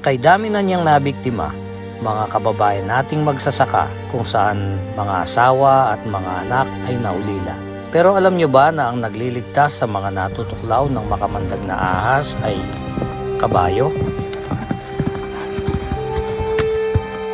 Kay dami na niyang nabiktima, mga kababayan nating magsasaka kung saan mga asawa at mga anak ay naulila. Pero alam nyo ba na ang nagliligtas sa mga natutuklaw ng makamandag na ahas ay kabayo?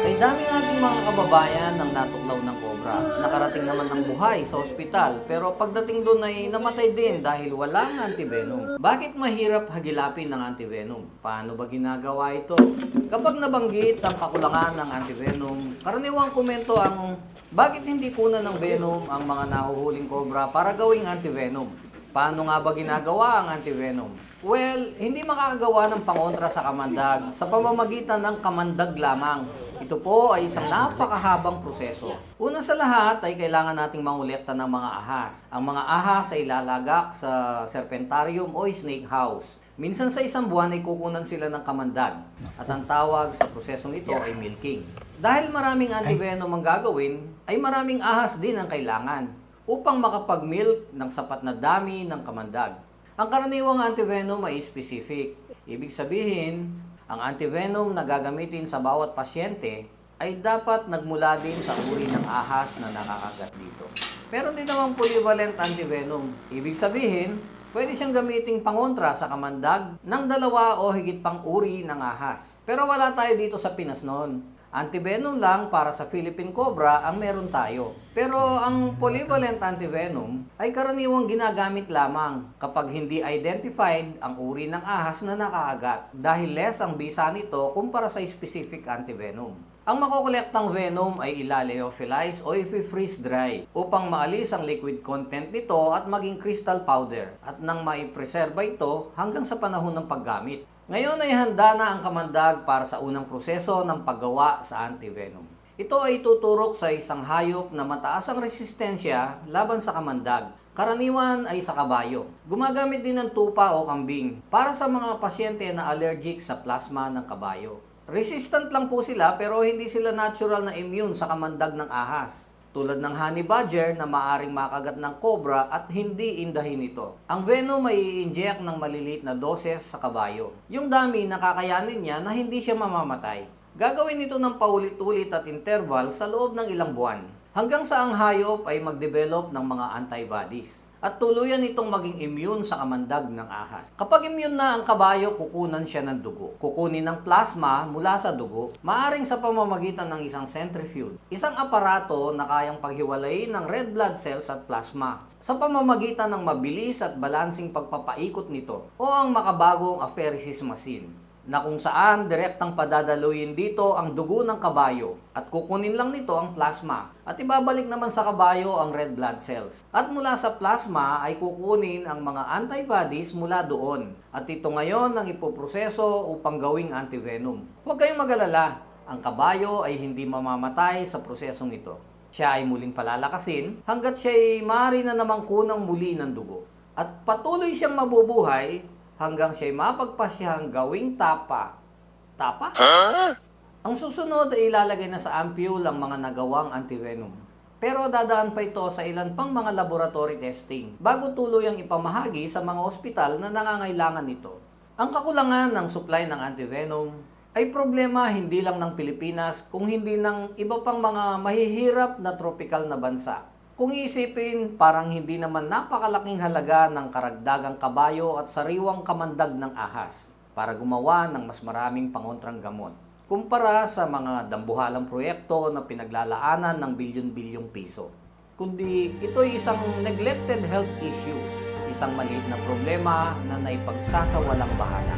Kay dami nating mga kababayan ang natuklaw ng kobra. Nakarating naman ng buhay sa ospital pero pagdating doon ay namatay din dahil walang antivenom. Bakit mahirap hagilapin ng antivenom? Paano ba ginagawa ito? Kapag nabanggit ang kakulangan ng antivenom, karaniwang komento ang bakit hindi kunan ng venom ang mga nahuhuling kobra para gawing antivenom? Paano nga ba ginagawa ang antivenom? Well, hindi makakagawa ng pangontra sa kamandag sa pamamagitan ng kamandag lamang. Ito po ay isang napakahabang proseso. Una sa lahat ay kailangan nating mangolekta ng mga ahas. Ang mga ahas ay lalagak sa serpentarium o snake house. Minsan sa isang buwan ay kukunan sila ng kamandag at ang tawag sa prosesong ito ay milking. Dahil maraming antivenom ang gagawin, ay maraming ahas din ang kailangan upang makapag-milk ng sapat na dami ng kamandag. Ang karaniwang antivenom ay specific. Ibig sabihin, ang antivenom na gagamitin sa bawat pasyente ay dapat nagmula din sa uri ng ahas na nakakagat dito. Meron din namang polyvalent antivenom. Ibig sabihin, pwede siyang gamiting pangontra sa kamandag ng dalawa o higit pang uri ng ahas. Pero wala tayo dito sa Pinas noon. Antivenom lang para sa Philippine Cobra ang meron tayo. Pero ang polyvalent antivenom ay karaniwang ginagamit lamang kapag hindi identified ang uri ng ahas na nakaagat dahil less ang bisa nito kumpara sa specific antivenom. Ang makukolektang venom ay ilaleophilize o i-freeze dry upang maalis ang liquid content nito at maging crystal powder at nang maipreserba ito hanggang sa panahon ng paggamit. Ngayon ay handa na ang kamandag para sa unang proseso ng paggawa sa antivenom. Ito ay tuturok sa isang hayop na mataas ang resistensya laban sa kamandag. Karaniwan ay sa kabayo. Gumagamit din ng tupa o kambing para sa mga pasyente na allergic sa plasma ng kabayo. Resistant lang po sila pero hindi sila natural na immune sa kamandag ng ahas tulad ng honey badger na maaring makagat ng cobra at hindi indahin ito. Ang venom ay i-inject ng maliliit na doses sa kabayo. Yung dami nakakayanin niya na hindi siya mamamatay. Gagawin ito ng paulit-ulit at interval sa loob ng ilang buwan hanggang sa ang hayop ay mag-develop ng mga antibodies at tuluyan itong maging immune sa kamandag ng ahas. Kapag immune na ang kabayo, kukunan siya ng dugo. Kukunin ng plasma mula sa dugo, maaring sa pamamagitan ng isang centrifuge, isang aparato na kayang paghiwalayin ng red blood cells at plasma sa pamamagitan ng mabilis at balansing pagpapaikot nito o ang makabagong apheresis machine na kung saan direktang padadaluyin dito ang dugo ng kabayo at kukunin lang nito ang plasma at ibabalik naman sa kabayo ang red blood cells. At mula sa plasma ay kukunin ang mga antibodies mula doon at ito ngayon ang ipoproseso upang gawing antivenom. Huwag kayong magalala, ang kabayo ay hindi mamamatay sa prosesong ito. Siya ay muling palalakasin hanggat siya ay maaari na namang kunang muli ng dugo. At patuloy siyang mabubuhay hanggang siya'y mapagpasyang gawing tapa. Tapa? Ang susunod ay ilalagay na sa ampule ang mga nagawang antivenom. Pero dadaan pa ito sa ilan pang mga laboratory testing bago tuluyang ipamahagi sa mga ospital na nangangailangan nito. Ang kakulangan ng supply ng antivenom ay problema hindi lang ng Pilipinas kung hindi ng iba pang mga mahihirap na tropical na bansa. Kung iisipin, parang hindi naman napakalaking halaga ng karagdagang kabayo at sariwang kamandag ng ahas para gumawa ng mas maraming pangontrang gamot. Kumpara sa mga dambuhalang proyekto na pinaglalaanan ng bilyon-bilyong piso. Kundi ito'y isang neglected health issue, isang maliit na problema na naipagsasawalang bahala.